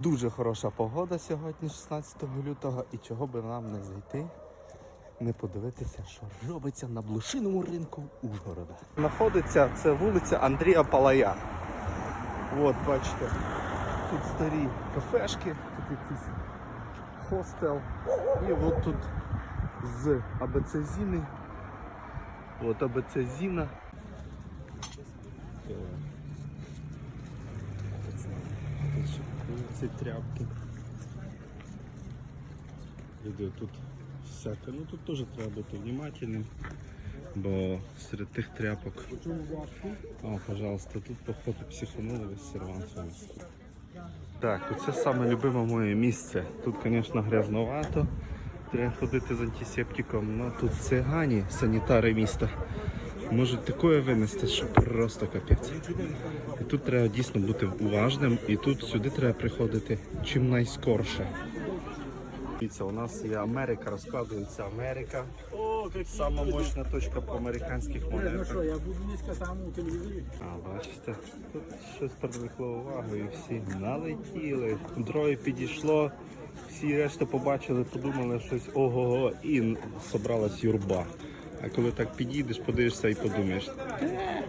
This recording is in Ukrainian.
Дуже хороша погода сьогодні, 16 лютого, і чого би нам не зайти, не подивитися, що робиться на блошиному ринку Ужгорода. Знаходиться це вулиця Андрія Палая. От, бачите, тут старі кафешки, тут якийсь хостел. І от тут з АБЦ Зіни. От АБЦ Зіна. 30 тряпки. Люди тут всяке. Ну тут теж треба бути внимательним, бо серед тих тряпок. О, пожалуйста, тут походу психанули з серванцем. Так, оце саме любиме моє місце. Тут, звісно, грязновато. Треба ходити з антисептиком, але тут цигані, санітари міста. Можуть таке винести, що просто капець. І тут треба дійсно бути уважним, і тут сюди треба приходити чим найскорше. Дивіться, у нас є Америка, розкладується Америка. Сама мощна точка по американських Ну монетах. що, я буду низько сам у телевізорі. А, бачите, тут щось привлекло увагу і всі налетіли. Друге підійшло, всі решта побачили, подумали щось ого-го і собралась юрба. А коли так підійдеш, подивишся і подумаєш, «Те,